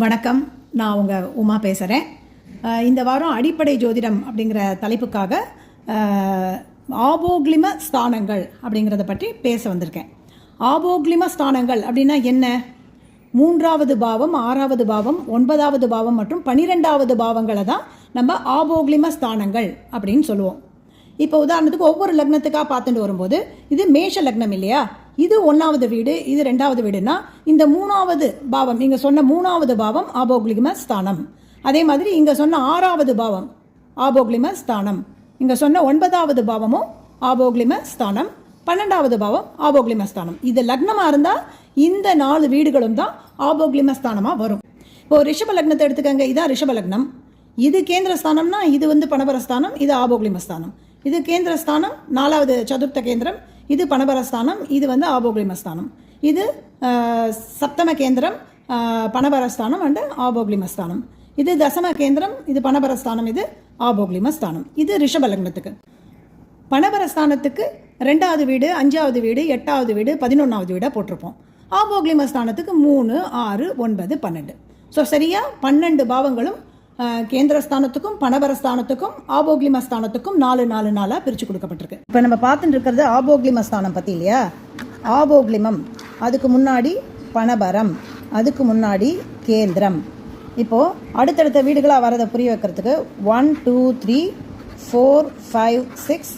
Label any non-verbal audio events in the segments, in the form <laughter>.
வணக்கம். நான் உங்கள் உமா பேசுகிறேன் இந்த வாரம் அடிப்படை ஜோதிடம் அப்படிங்கிற தலைப்புக்காக அஹ், ஆபோக்லிம ஸ்தானங்கள் அப்படிங்கிறத பற்றி பேச வந்திருக்கேன். ஆபோக்லிம ஸ்தானங்கள் அப்படின்னா என்ன? மூன்றாவது பாவம் ஆறாவது பாவம் ஒன்பதாவது பாவம் மற்றும் பனிரெண்டாவது பாவங்களை தான் நம்ம ஆபோக்லிம ஸ்தானங்கள் அப்படின்னு சொல்லுவோம். இப்போ உதாரணத்துக்கு ஒவ்வொரு லக்னத்துக்காக பார்த்துட்டு வரும்போது இது மேஷ லக்னம் இல்லையா? இது ஒன்றாவது வீடு இது ரெண்டாவது வீடுனா இந்த மூணாவது பாவம் இங்கே சொன்ன மூணாவது பாவம் ஆபோக்லிம ஸ்தானம் அதே மாதிரி இங்கே சொன்ன ஆறாவது பாவம் ஆபோக்லிம ஸ்தானம் இங்கே சொன்ன ஒன்பதாவது பாவமும் ஆபோக்லிம ஸ்தானம் பன்னெண்டாவது பாவம் ஆபோக்லிம ஸ்தானம் இது லக்னமாக இருந்தால் இந்த நாலு வீடுகளும் தான் ஆபோக்லிம ஸ்தானமாக வரும். இப்போ ரிஷப லக்னத்தை எடுத்துக்கங்க இதான் ரிஷப லக்னம். இது கேந்திர ஸ்தானம்னா இது வந்து பணபரஸ்தானம் இது ஆபோக்லிமஸ்தானம். இது கேந்திர ஸ்தானம் நாலாவது சதுர்த்த கேந்திரம் இது பணபரஸ்தானம் இது வந்து ஆபோக்லிமஸ்தானம். இது சப்தம கேந்திரம் ஆஹ், பணபரஸ்தானம் அண்டு ஆபோக்லிமஸ்தானம். இது தசம கேந்திரம் இது பணபரஸ்தானம் இது ஆபோக்லிமஸ்தானம். இது ரிஷபலக்னத்துக்கு பணபரஸ்தானத்துக்கு ரெண்டாவது வீடு அஞ்சாவது வீடு எட்டாவது வீடு பதினொன்றாவது வீடாக போட்டிருப்போம். ஆபோக்லிமஸ்தானத்துக்கு மூணு ஆறு ஒன்பது பன்னெண்டு. ஸோ சரியாக பன்னெண்டு பாவங்களும் கேந்திரஸ்தானத்துக்கும் கேந்திர ஸ்தானத்துக்கும் பணபரஸ்தானத்துக்கும் ஆபோக்லிமஸ்தானத்துக்கும் நாலு நாலு நாளாக பிரித்து கொடுக்கப்பட்டிருக்கு. இப்போ நம்ம பார்த்துட்டு இருக்கிறது ஆபோக்லிமஸ்தானம் பற்றி இல்லையா? ஆபோக்லிமம் அதுக்கு முன்னாடி பணபரம் அதுக்கு முன்னாடி கேந்திரம். இப்போது அடுத்தடுத்த வீடுகளாக வரதை புரிய வைக்கிறதுக்கு one two three four five six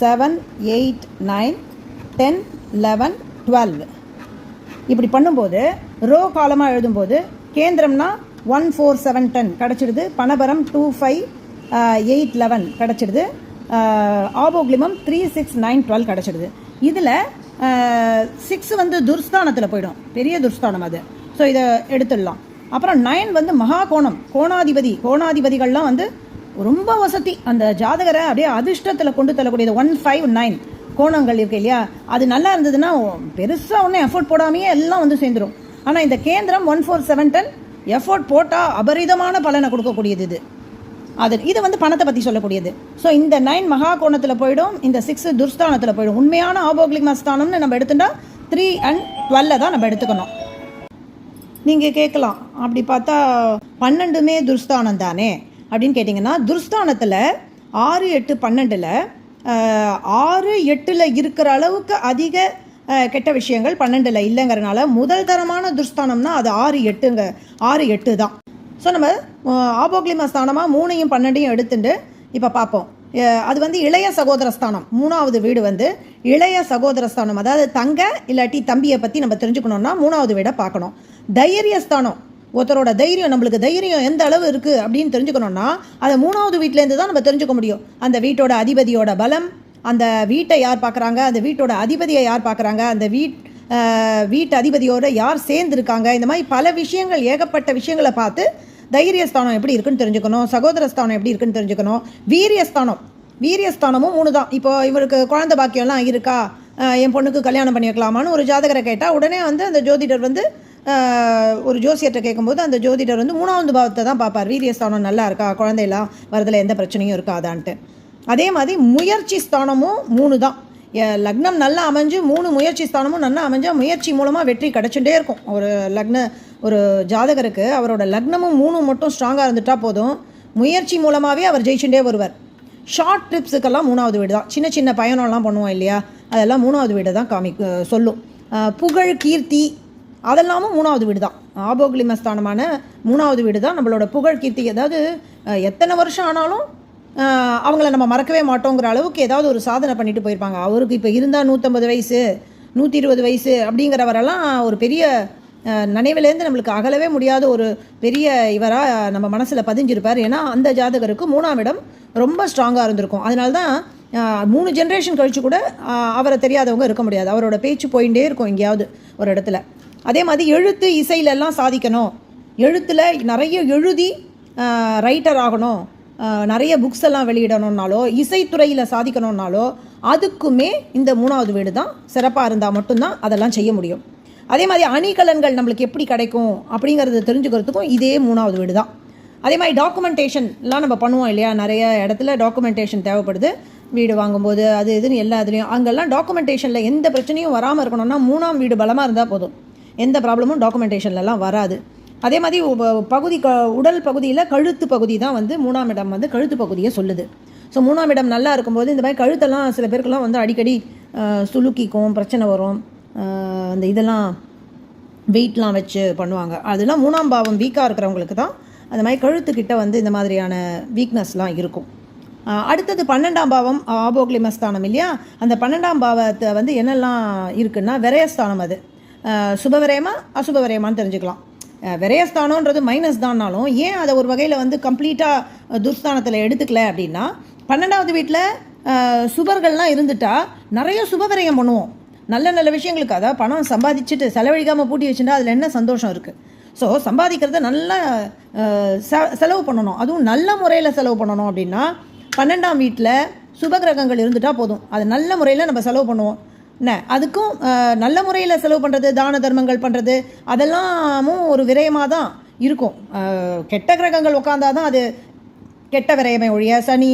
seven eight nine ten eleven twelve இப்படி பண்ணும்போது ரோ காலமாக எழுதும்போது கேந்திரம்னா ஒன் ஃபோர் செவன் டென் கிடச்சிடுது. பணபரம் டூ ஃபைவ் எயிட் லெவன் கிடச்சிடுது. ஆபோக்லிமம் த்ரீ சிக்ஸ் நைன் டுவெல் கிடச்சிடுது. இதில் சிக்ஸ் வந்து துர்ஸ்தானத்தில் போயிடும். பெரிய துர்ஸ்தானம் அது. ஸோ இதை எடுத்துடலாம். அப்புறம் நைன் வந்து மகா கோணம் கோணாதிபதி. கோணாதிபதிகள்லாம் வந்து ரொம்ப வசதி. அந்த ஜாதகரை அப்படியே அதிர்ஷ்டத்தில் கொண்டு தள்ளக்கூடியது. ஒன் ஃபைவ் நைன் கோணங்கள் இருக்கு இல்லையா? அது நல்லா இருந்ததுன்னா பெருசாக ஒன்றும் எஃபோர்ட் போடாமையே எல்லாம் வந்து சேர்ந்துடும் ஆனால் இந்த கேந்திரம் one four seven ten effort போட்டால் அபரிதமான பலனை கொடுக்கக்கூடியது இது. அது இது வந்து பணத்தை பற்றி சொல்லக்கூடியது. ஸோ இந்த நைன் மகா கோணத்தில் போயிடும் இந்த சிக்ஸ் துர்ஸ்தானத்தில் போயிடும். உண்மையான ஆபோக்லிக் ஸ்தானம்னு நம்ம எடுத்துட்டா த்ரீ அண்ட் டுவெல்ல தான் நம்ம எடுத்துக்கணும். நீங்கள் கேட்கலாம். அப்படி பார்த்தா பன்னெண்டுமே துர்ஸ்தானம் தானே? அப்படின்னு கேட்டிங்கன்னா துர்ஸ்தானத்தில் ஆறு எட்டு பன்னெண்டில் ஆறு எட்டில் இருக்கிற அளவுக்கு அதிக கெட்ட விஷயங்கள் பன்னெண்டில் இல்லைங்கிறனால முதல் தரமான துர்ஸ்தானம்னா அது ஆறு எட்டுங்க. ஆறு எட்டு தான். ஸோ நம்ம ஆபோக்லிம ஸ்தானமாக மூணையும் பன்னெண்டையும் எடுத்துட்டு இப்போ பார்ப்போம் அது வந்து இளைய சகோதர ஸ்தானம். மூணாவது வீடு வந்து இளைய சகோதர ஸ்தானம். அதாவது தங்க இல்லாட்டி தம்பியை பற்றி நம்ம தெரிஞ்சுக்கணும்னா மூணாவது வீடை பார்க்கணும் தைரிய ஸ்தானம். ஒருத்தரோட தைரியம் நம்மளுக்கு தைரியம் எந்த அளவு இருக்குது அப்படின்னு தெரிஞ்சுக்கணும்னா அதை மூணாவது வீட்டிலேருந்து தான் நம்ம தெரிஞ்சுக்க முடியும். அந்த வீட்டோட அதிபதியோட பலம் அந்த வீட்டை யார் பார்க்குறாங்க? அந்த வீட்டோட அதிபதியை யார் பார்க்குறாங்க? அந்த வீட் வீட்டு அதிபதியோடு யார் சேர்ந்துருக்காங்க? இந்த மாதிரி பல விஷயங்கள் ஏகப்பட்ட விஷயங்களை பார்த்து தைரியஸ்தானம் எப்படி இருக்குன்னு தெரிஞ்சுக்கணும். சகோதரஸ்தானம் எப்படி இருக்குன்னு தெரிஞ்சுக்கணும். வீரியஸ்தானம். வீரியஸ்தானமும் மூணு தான். இப்போது இவருக்கு குழந்தை பாக்கியம்லாம் இருக்கா? என் பொண்ணுக்கு கல்யாணம் பண்ணி வைக்கலாமான்னு ஒரு ஜாதகரை கேட்டால் உடனே வந்து அந்த ஜோதிடர் வந்து ஒரு ஜோசியர்கிட்ட கேட்கும்போது அந்த ஜோதிடர் வந்து மூணாவது பாவத்தை தான் பார்ப்பார். வீரியஸ்தானம் நல்லா இருக்கா? குழந்தையெல்லாம் வரதில் எந்த பிரச்சனையும் இருக்காதான்ட்டு. அதே மாதிரி முயற்சி ஸ்தானமும் மூணு தான் லக்னம் நல்லா அமைஞ்சு மூணு முயற்சி ஸ்தானமும் நல்லா அமைஞ்சால் முயற்சி மூலமாக வெற்றி கிடச்சிட்டே இருக்கும். ஒரு லக்ன ஒரு ஜாதகருக்கு அவரோட லக்னமும் மூணு மட்டும் ஸ்ட்ராங்காக இருந்துட்டா போதும். முயற்சி மூலமாகவே அவர் ஜெயிச்சுட்டே வருவார். ஷார்ட் ட்ரிப்ஸுக்கெல்லாம் மூணாவது வீடு தான். சின்ன சின்ன பயணம்லாம் பண்ணுவோம் இல்லையா? அதெல்லாம் மூணாவது வீடு தான் காமி சொல்லும். புகழ் கீர்த்தி அதெல்லாமும் மூணாவது வீடு தான். ஆபோக்லிமஸ்தானமான மூணாவது வீடு தான் நம்மளோட புகழ் கீர்த்தி. அதாவது எத்தனை வருஷம் ஆனாலும் அவங்கள நம்ம மறக்கவே மாட்டோங்கிற அளவுக்கு ஏதாவது ஒரு சாதனை பண்ணிட்டு போயிருப்பாங்க. அவருக்கு இப்போ இருந்தால் நூற்றம்பது வயசு நூற்றி இருபது வயசு அப்படிங்கிறவரெல்லாம் ஒரு பெரிய நினைவுலேருந்து நினைவிலேருந்து நம்மளுக்கு அகலவே முடியாத ஒரு பெரிய இவராக நம்ம மனசில் பதிஞ்சிருப்பார். ஏன்னா அந்த ஜாதகருக்கு மூணாம் இடம் ரொம்ப ஸ்ட்ராங்காக இருந்திருக்கும். அதனால தான் மூணு ஜென்ரேஷன் கழித்து கூட அவரை தெரியாதவங்க இருக்க முடியாது. அவரோட பேச்சு போயிட்டே இருக்கும் எங்கேயாவது ஒரு இடத்துல. அதே மாதிரி எழுத்து இசையிலெல்லாம் சாதிக்கணும். எழுத்தில் நிறைய எழுதி ரைட்டர் ஆகணும். நிறைய புக்ஸ் எல்லாம் வெளியிடணும்னாலோ இசைத்துறையில் சாதிக்கணும்னாலோ அதுக்குமே இந்த மூணாவது வீடு தான் சிறப்பாக இருந்தால் மட்டும்தான் அதெல்லாம் செய்ய முடியும். அதே மாதிரி அணிகலன்கள் நம்மளுக்கு எப்படி கிடைக்கும் அப்படிங்கிறத தெரிஞ்சுக்கிறதுக்கும் இதே மூணாவது வீடு தான் அதே மாதிரி டாக்குமெண்டேஷன்லாம் நம்ம பண்ணுவோம் இல்லையா? நிறைய இடத்துல டாக்குமெண்டேஷன் தேவைப்படுது. வீடு வாங்கும்போது அது இதுன்னு எல்லா இதுலேயும். அங்கெல்லாம் டாக்குமெண்டேஷனில் எந்த பிரச்சனையும் வராமல் இருக்கணும்னா மூணாம் வீடு பலமாக இருந்தால் போதும். எந்த ப்ராப்ளமும் டாக்குமெண்டேஷன்லலாம் வராது. அதே மாதிரி பகுதி க உடல் பகுதியில் கழுத்து பகுதி தான் வந்து மூணாம் இடம் வந்து கழுத்து பகுதியை சொல்லுது. ஸோ மூணாம் இடம் நல்லா இருக்கும்போது இந்த மாதிரி கழுத்தெல்லாம் சில பேருக்கெல்லாம் வந்து அடிக்கடி சுலுக்கிக்கும் பிரச்சனை வரும். அந்த இதெல்லாம் வெயிட்லாம் வச்சு பண்ணுவாங்க. அதெல்லாம் மூணாம் பாவம் வீக்காக இருக்கிறவங்களுக்கு தான் அந்த மாதிரி கழுத்துக்கிட்ட வந்து இந்த மாதிரியான வீக்னஸ்லாம் இருக்கும். அடுத்தது பன்னெண்டாம் பாவம் ஆபோக்லிமஸ்தானம் இல்லையா? அந்த பன்னெண்டாம் பாவத்தை வந்து என்னெல்லாம் இருக்குன்னா விரயஸ்தானம் அது. சுபவிரயமா அசுபவிரயமான்னு தெரிஞ்சுக்கலாம். விரயஸ்தானோன்றது மைனஸ் தான்னாலும் ஏன் அதை ஒரு வகையில் வந்து கம்ப்ளீட்டாக துர்ஸ்தானத்தில் எடுத்துக்கல அப்படின்னா பன்னெண்டாவது வீட்டில் சுபர்கள்லாம் இருந்துட்டா நிறைய சுபவிரயம் பண்ணுவோம். நல்ல நல்ல விஷயங்களுக்கு அதாவது பணம் சம்பாதிச்சுட்டு செலவழிக்காமல் பூட்டி வச்சுட்டா அதில் என்ன சந்தோஷம் இருக்குது ஸோ சம்பாதிக்கிறத நல்லா செலவு பண்ணணும். அதுவும் நல்ல முறையில் செலவு பண்ணணும் அப்படின்னா பன்னெண்டாம் வீட்டில் சுபகிரகங்கள் இருந்துட்டால் போதும். அது நல்ல முறையில் நம்ம செலவு பண்ணுவோம். என்ன அதுக்கும் நல்ல முறையில் செலவு பண்ணுறது தான தர்மங்கள் பண்ணுறது அதெல்லாமும் ஒரு விரயமாக தான் இருக்கும் கெட்ட கிரகங்கள் உட்காந்தாதான் அது கெட்ட விரயமே ஒழிய சனி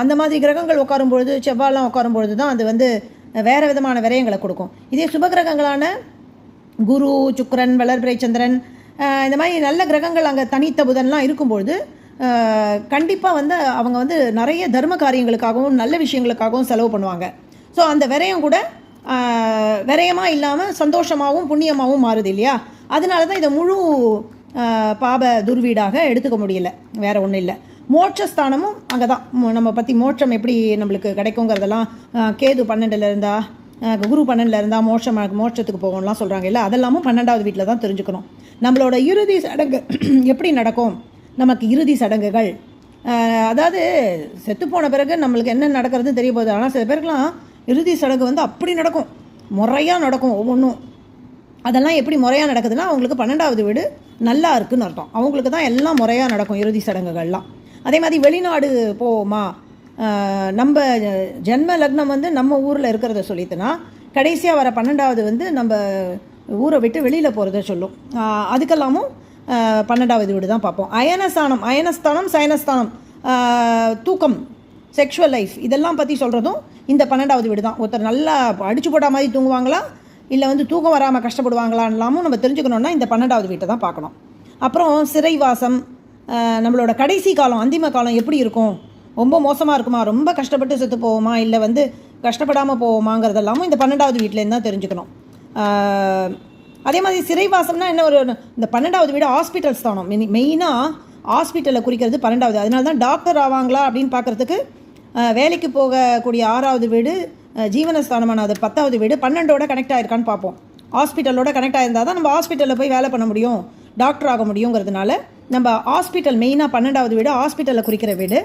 அந்த மாதிரி கிரகங்கள் உட்காரும் பொழுது செவ்வாய்லாம் உட்காரும் பொழுது தான் அது வந்து வேறு விதமான விரயங்களை கொடுக்கும். இதே சுப கிரகங்களான குரு சுக்ரன் வளர்பிறை சந்திரன் இந்த மாதிரி நல்ல கிரகங்கள் அங்கே தனித்த புதன்லாம் இருக்கும்பொழுது கண்டிப்பாக வந்து அவங்க வந்து நிறைய தர்ம காரியங்களுக்காகவும் நல்ல விஷயங்களுக்காகவும் செலவு பண்ணுவாங்க. ஸோ அந்த விரயம் கூட விரயமாக இல்லாமல் சந்தோஷமாகவும் புண்ணியமாகவும் மாறுது இல்லையா? அதனால தான் இதை முழு பாப துர்வீடாக எடுத்துக்க முடியல. வேற ஒன்றும் இல்லை. மோட்சஸ்தானமும் அங்கே தான் நம்ம பற்றி மோட்சம் எப்படி நம்மளுக்கு கிடைக்குங்கிறதெல்லாம் கேது பன்னெண்டில் இருந்தால் குரு பன்னெண்டில் இருந்தால் மோட்சம் மோட்சத்துக்கு போகணும்லாம் சொல்கிறாங்க இல்லை? அதெல்லாமும் பன்னெண்டாவது வீட்டில் தான் தெரிஞ்சுக்கணும். நம்மளோட இறுதி சடங்கு <clears throat> எப்படி நடக்கும்? நமக்கு இறுதி சடங்குகள். அதாவது அதாவது செத்துப்போன பிறகு நம்மளுக்கு என்ன நடக்கிறதுன்னு தெரிய போகுது. ஆனால் சில பேருக்குலாம் இறுதி சடங்கு வந்து அப்படி நடக்கும். முறையாக நடக்கும் ஒவ்வொன்றும் அதெல்லாம் எப்படி முறையாக நடக்குதுன்னா அவங்களுக்கு பன்னெண்டாவது வீடு நல்லா இருக்குன்னு அர்த்தம். அவங்களுக்கு தான் எல்லாம் முறையாக நடக்கும் இறுதி சடங்குகள்லாம். அதே மாதிரி வெளிநாடு போவோமா? நம்ம ஜென்ம லக்னம் வந்து நம்ம ஊரில் இருக்கிறத சொல்லிட்டுனா கடைசியாக வர பன்னெண்டாவது வந்து நம்ம ஊரை விட்டு வெளியில் போகிறத சொல்லும். அதுக்கெல்லாமும் பன்னெண்டாவது வீடு தான் பார்ப்போம். அயனஸ்தானம் அயனஸ்தானம் சயனஸ்தானம். தூக்கம் செக்ஷுவல் லைஃப் இதெல்லாம் பற்றி சொல்கிறதும் இந்த பன்னெண்டாவது வீடு தான் ஒருத்தர் நல்லா அடிச்சு போட்ட மாதிரி தூங்குவாங்களா? இல்லை வந்து தூக்கம் வராமல் கஷ்டப்படுவாங்களான்லாமும் நம்ம தெரிஞ்சுக்கணுன்னா இந்த பன்னெண்டாவது வீட்டை தான் பார்க்கணும். அப்புறம் சிறைவாசம் நம்மளோட கடைசி காலம் அந்திம காலம் எப்படி இருக்கும்? ரொம்ப மோசமாக இருக்குமா? ரொம்ப கஷ்டப்பட்டு செத்து போவோமா? இல்லை வந்து கஷ்டப்படாமல் போவோமாங்கிறதெல்லாமும் இந்த பன்னெண்டாவது வீட்டிலேருந்து தான் தெரிஞ்சுக்கணும். அதே மாதிரி சிறைவாசம்னா என்ன ஒரு இந்த பன்னெண்டாவது வீடு ஹாஸ்பிட்டல் ஸ்தானம் மெயினாக ஹாஸ்பிட்டலில் குறிக்கிறது பன்னெண்டாவது. அதனால தான் டாக்டர் ஆவாங்களா அப்படின்னு பார்க்குறதுக்கு வேலைக்கு போகக்கூடிய ஆறாவது வீடு ஜீவனஸ்தானமான அது பத்தாவது வீடு பன்னெண்டோட கனெக்ட் ஆயிருக்கான்னு பார்ப்போம். ஹாஸ்பிட்டலோட கனெக்ட் ஆயிருந்தால் தான் நம்ம ஹாஸ்பிட்டலில் போய் வேலை பண்ண முடியும் டாக்டர் ஆக முடியுங்கிறதுனால நம்ம ஹாஸ்பிட்டல் மெயினாக பன்னெண்டாவது வீடு ஹாஸ்பிட்டலில் குறிக்கிற வீடு.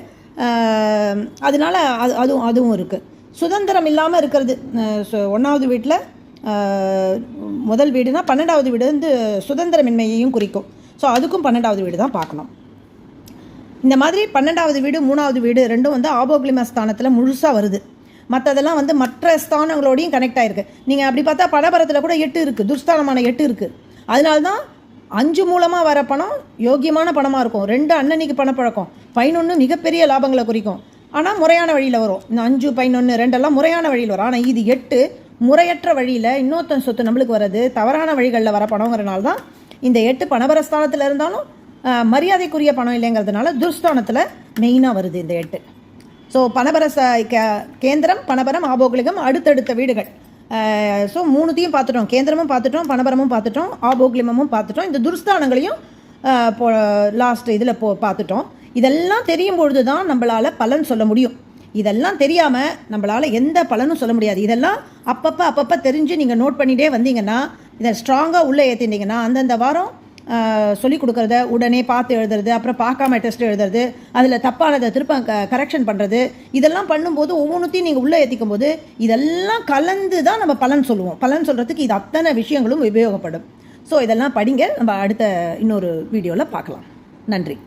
அதனால் அதனால அது அதுவும் அதுவும் இருக்குது சுதந்திரம் இல்லாமல் இருக்கிறது. ஒன்றாவது வீட்டில் முதல் வீடுனா பன்னெண்டாவது வீடு வந்து சுதந்திரமின்மையையும் குறிக்கும். ஸோ அதுக்கும் பன்னெண்டாவது வீடு தான் பார்க்கணும். இந்த மாதிரி பன்னெண்டாவது வீடு மூணாவது வீடு ரெண்டும் வந்து ஆபோக்லிமா ஸ்தானத்தில் முழுசாக வருது. மற்றதெல்லாம் வந்து மற்ற ஸ்தானங்களோடையும் கனெக்ட் ஆகிருக்கு நீங்கள் அப்படி பார்த்தா பணபரத்தில் கூட எட்டு இருக்குது துர்ஸ்தானமான எட்டு இருக்குது அதனால தான் அஞ்சு மூலமாக வர பணம் யோகியமான பணமாக இருக்கும். ரெண்டு அன்னன்னைக்கு பணப்பழக்கம். பதினொன்று மிகப்பெரிய லாபங்களை குறிக்கும். ஆனால் முறையான வழியில் வரும். இந்த அஞ்சு பதினொன்று ரெண்டெல்லாம் முறையான வழியில் வரும். ஆனால் இது எட்டு முறையற்ற வழியில் இன்னொருத்தன் சொத்து நம்மளுக்கு வர்றது தவறான வழிகளில் வர பணங்கிறனால தான் இந்த எட்டு பணபரஸ்தானத்தில் இருந்தாலும் மரியாதைக்குரிய பணம் இல்லைங்கிறதுனால துர்ஸ்தானத்தில் மெயினாக வருது இந்த எட்டு. ஸோ பணபர ச கே- கேந்திரம் பணபரம் ஆபோகலிகம் அடுத்தடுத்த வீடுகள். ஸோ மூணுத்தையும் பார்த்துட்டோம். கேந்திரமும் பார்த்துட்டோம் பணபரமும் பார்த்துட்டோம் ஆபோக்லிமமும் பார்த்துட்டோம். இந்த துர்ஸ்தானங்களையும் போ லாஸ்ட் இதில் போ பார்த்துட்டோம். இதெல்லாம் தெரியும் பொழுது தான் நம்மளால் பலன் சொல்ல முடியும். இதெல்லாம் தெரியாமல் நம்மளால் எந்த பலனும் சொல்ல முடியாது. இதெல்லாம் அப்பப்போ அப்பப்போ தெரிஞ்சு நீங்கள் நோட் பண்ணிகிட்டே வந்தீங்கன்னா இதை ஸ்ட்ராங்காக உள்ளே ஏற்றிட்டீங்கன்னா அந்தந்த வாரம் சொல்லிக் கொடுக்குறத உடனே பார்த்து எழுதுறது அப்புறம் பார்க்காம டெஸ்ட் எழுதுறது அதில் தப்பானதை திருப்ப க கரெக்ஷன் பண்ணுறது இதெல்லாம் பண்ணும்போது ஒவ்வொன்றுத்தையும் நீங்கள் உள்ளே ஏற்றிக்கும் போது இதெல்லாம் கலந்து தான் நம்ம பலன் சொல்லுவோம். பலன் சொல்கிறதுக்கு இது அத்தனை விஷயங்களும் உபயோகப்படும். ஸோ இதெல்லாம் படிங்க. நம்ம அடுத்த இன்னொரு வீடியோவில் பார்க்கலாம். நன்றி.